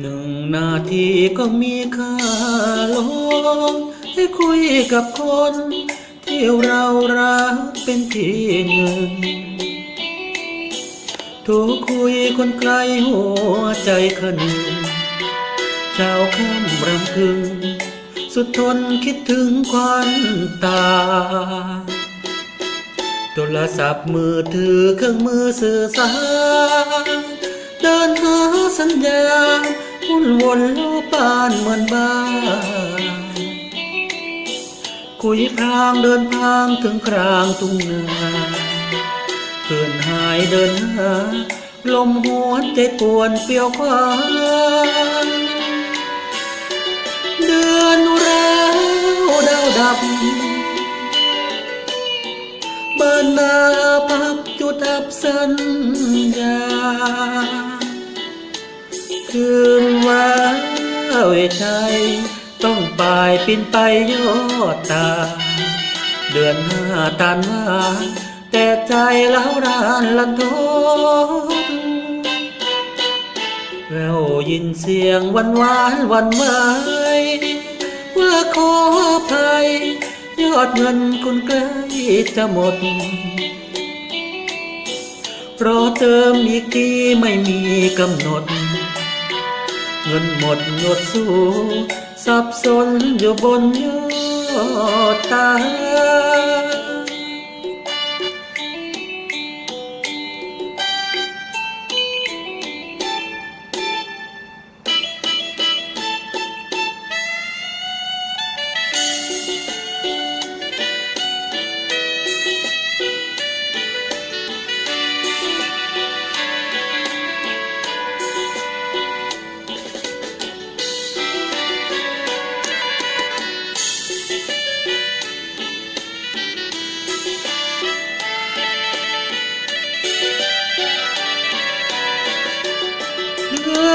หนึ่งนาทีก็มีค่าลงให้คุยกับคน ที่เรารักเป็นที่หนึ่งโทรคุยคนไกลหัวใจขนึงเช้าค่ำรำพึง สุดทนคิดถึงควันตา โทรศัพท์มือถือเครื่องมือสื่อสารเดินหาสัญญาณ วุ่นวนโลกบ้านเหมือนบ้านคุยพรางเดินพางถึงครางทุ่งนาเพื่อนหายเดินหาลมหวนใจปวนเปลี่ยวควาเดือนแล้วดาวดับบ้านนาพับจุดอับสัญญา คืน เวชัยต้องปลายปินไปยอดตา เดือนห้าตานมาแต่ใจเล้ารานลันทนแววยินเสียงวันหวานวันไหวว่าขออภัยยอดเงินคุณใกล้จะหมดรอเติมอีกทีไม่มีกำหนด เงินหมดหยดสูสับสนอยู่บนยอดตา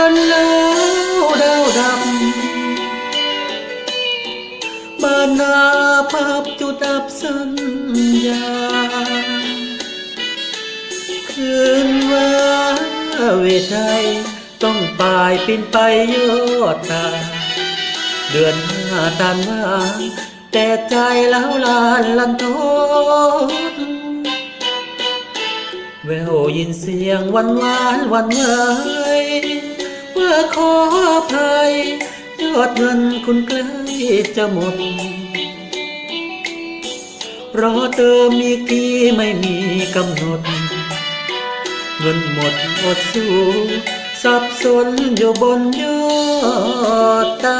อนแล้วดาวดำบ้านนาภาพจุดับสัญญา คืนว่าเวทยต้องปลายปินไปยอดตา เดือนห้าตานมาแต่ใจแล้วลานลันทนแววยินเสียงวันหวานวันไหว ว่าขออภัยยอดเงินคุณใกล้จะหมด รอเติมอีกทีไม่มีกำหนด เงินหมดอดสู้สับสนอยู่บนยอดตา